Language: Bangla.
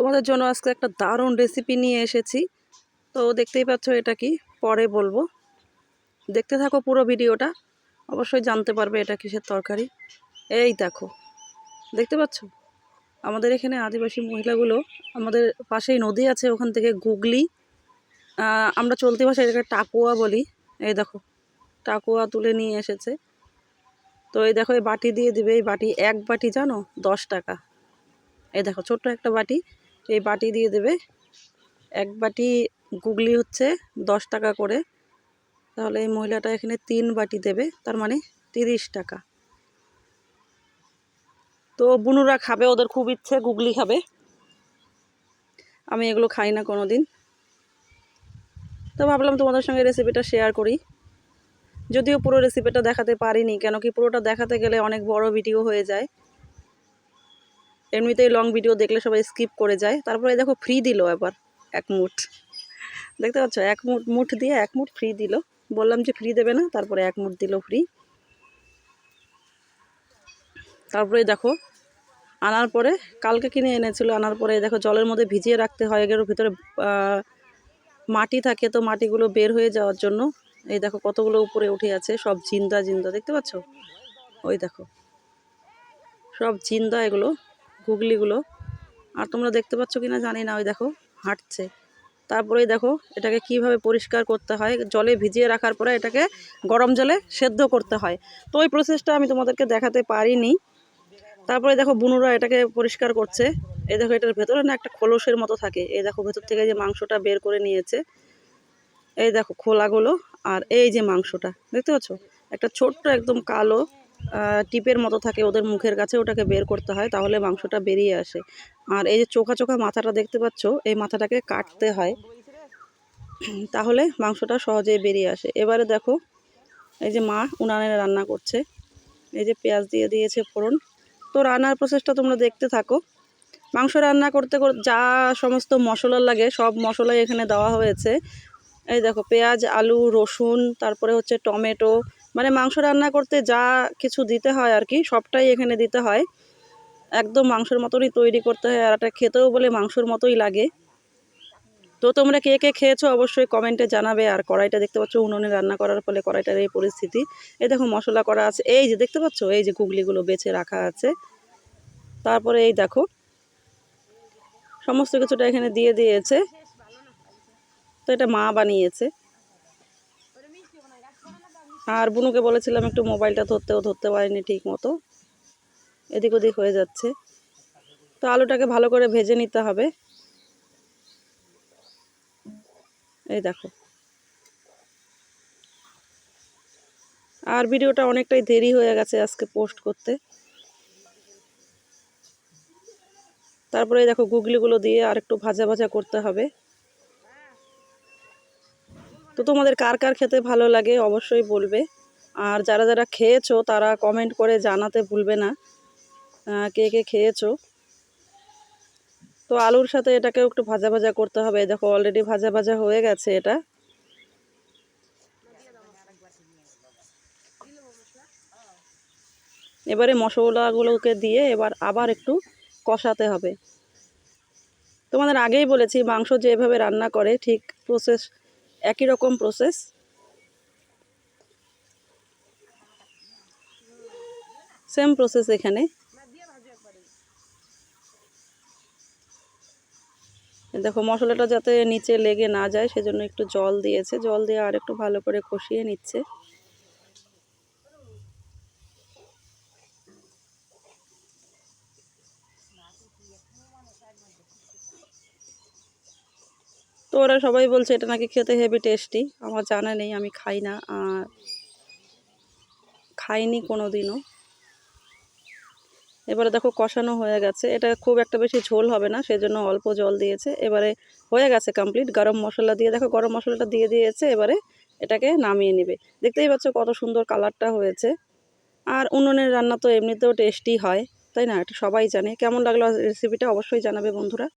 তোমাদের জন্য আজকে একটা দারুণ রেসিপি নিয়ে এসেছি। তো দেখতেই পাচ্ছ এটা কি? পরে বলব। দেখতে থাকো পুরো ভিডিওটা। অবশ্যই জানতে পারবে এটা কিসের তরকারি। এই দেখো, দেখতে পাচ্ছ? আমাদের এখানে আদিবাসী মহিলাগুলো আমাদের পাশেই নদী আছে, ওখান থেকে গুগলি। আমরা চলতি ভাষায় এটাকে টাকুয়া বলি। এই দেখো, টাকুয়া তুলে নিয়ে এসেছে। তো এই দেখো, এই বাটি দিয়ে দিবে। এই বাটি এক বাটি জানো? দশ টাকা। এই দেখো, ছোট্ট একটা বাটি। এই বাটি দিয়ে দেবে। এক বাটি গুগলি হচ্ছে দশ টাকা করে। তাহলে এই মহিলাটা এখানে তিন বাটি দেবে, তার মানে তিরিশ টাকা। তো বুনুরা খাবে, ওদের খুব ইচ্ছে, গুগলি খাবে। আমি এগুলো খাই না কোনো দিন তো ভাবলাম তোমাদের সঙ্গে রেসিপিটা শেয়ার করি। যদিও পুরো রেসিপিটা দেখাতে পারিনি, কেন কি পুরোটা দেখাতে গেলে অনেক বড় ভিডিও হয়ে যায়। এমনিতেই লং ভিডিও দেখলে সবাই স্কিপ করে যায়। তারপরে দেখো ফ্রি দিল এবার এক মুঠ। দেখতে পাচ্ছ? এক মুঠ মুঠ দিয়ে এক মুঠ ফ্রি দিল। বললাম যে ফ্রি দেবে না, তারপরে এক মুঠ দিল ফ্রি তারপরে দেখো, আনার পরে কালকে কিনে এনেছিল, আনার পরে দেখো জলের মধ্যে ভিজিয়ে রাখতে হয় এগুলোর ভিতরে মাটি থাকে তো মাটিগুলো বের হয়ে যাওয়ার জন্য। এই দেখো কতগুলো উপরে উঠে আছে, সব জিন্দা জিন্দা, দেখতে পাচ্ছ? ওই দেখো, সব জিন্দা এগুলো। গুগলিগুলো। আর তোমরা দেখতে পাচ্ছ কি না জানি না, ওই দেখো, হাঁটছে। তারপরেই দেখো, এটাকে কীভাবে পরিষ্কার করতে হয়, জলে ভিজিয়ে রাখার পরে এটাকে গরম জলে সেদ্ধ করতে হয়। তো ওই প্রসেসটা আমি তোমাদেরকে দেখাতে পারিনি। তারপরে দেখো, বুনুরা এটাকে পরিষ্কার করছে। এই দেখো, এটার ভেতরে না একটা খোলসের মতো থাকে। এই দেখো, ভেতর থেকে যে মাংসটা বের করে নিয়েছে, এই দেখো খোলাগুলো। আর এই যে মাংসটা, দেখতে পাচ্ছ? একটা ছোট্ট একদম কালো টিপের মতো থাকে ওদের মুখের কাছে, ওটাকে বের করতে হয় তাহলে মাংসটা বেরিয়ে আসে। আর এই যে চোখা চোখা মাথাটা দেখতে পাচ্ছ, এই মাথাটাকে কাটতে হয়, তাহলে মাংসটা সহজেই বেরিয়ে আসে। এবারে দেখো, এই যে মা উনানে রান্না করছে। এই যে পেঁয়াজ দিয়ে দিয়েছে ফোড়ন। তো রান্নার প্রসেসটা তোমরা দেখতে থাকো। মাংস রান্না করতে কর- যা সমস্ত মশলা লাগে, সব মশলাই এখানে দেওয়া হয়েছে। এই দেখো, পেঁয়াজ, আলু, রসুন, তারপরে হচ্ছে টমেটো মানে মাংস রান্না করতে যা কিছু দিতে হয় আর কি, সবটাই এখানে দিতে হয়। একদম মাংসের মতনই তৈরি করতে হয়, আর এটা খেতেও বলে মাংসর মতোই লাগে। তো তোমরা কে কে খেয়েছো অবশ্যই কমেন্টে জানাবে, আর কড়াইটা দেখতে পাচ্ছ উনুনে রান্না করার ফলে কড়াইটার এই পরিস্থিতি। এই দেখো মশলা করা আছে, এই যে দেখতে পাচ্ছ, এই যে গুগলিগুলো বেছে রাখা আছে। তারপরে এই দেখো, সমস্ত কিছুটা এখানে দিয়ে দিয়েছে। তো এটা মা বানিয়েছে। আর বুনুকে বলেছিলাম একটু মোবাইলটা ধরতেও, ধরতে পারিনি ঠিক মতো এদিক ওদিক হয়ে যাচ্ছে। তো আলুটাকে ভালো করে ভেজে নিতে হবে। এই দেখো। আর ভিডিওটা অনেকটাই দেরি হয়ে গেছে আজকে পোস্ট করতে। তারপরে দেখো গুগলিগুলো দিয়ে আর একটু ভাজা ভাজা করতে হবে। তো তোমাদের কার কার খেতে ভালো লাগে অবশ্যই বলবে। আর যারা যারা খেয়েছো তারা কমেন্ট করে জানাতে ভুলবে না। কে কে খেয়েছো? তো আলুর সাথে এটাকেও একটু ভাজা ভাজা করতে হবে। দেখো অলরেডি ভাজা ভাজা হয়ে গেছে এটা। এবারে মশলাগুলোকে দিয়ে এবার আবার একটু কষাতে হবে। তোমাদের আগেই বলেছি, মাংস যেভাবে রান্না করে, ঠিক প্রসেস একই রকম প্রসেস সেম প্রসেস এখানে। দেখো, মশলাটা যাতে নিচে লেগে না যায়, সেজন্য একটু জল দিয়েছে। জল দিয়ে আর একটু ভালো করে কষিয়ে নিচ্ছে। তো ওরা সবাই বলছে এটা নাকি খেতে হেভি টেস্টি আমার জানা নেই, আমি খাই না, আর খাইনি কোনো দিনও এবারে দেখো কষানো হয়ে গেছে। এটা খুব একটা বেশি ঝোল হবে না, সেজন্য অল্প জল দিয়েছে। এবারে হয়ে গেছে কমপ্লিট গরম মশলা দিয়ে, দেখো গরম মশলাটা দিয়ে দিয়েছে, এবারে এটাকে নামিয়ে নেবে। দেখতেই পাচ্ছ কত সুন্দর কালারটা হয়েছে। আর উনুনের রান্না তো এমনিতেও টেস্টি হয়, তাই না? এটা সবাই জানে। কেমন লাগল রেসিপিটা অবশ্যই জানাবে বন্ধুরা।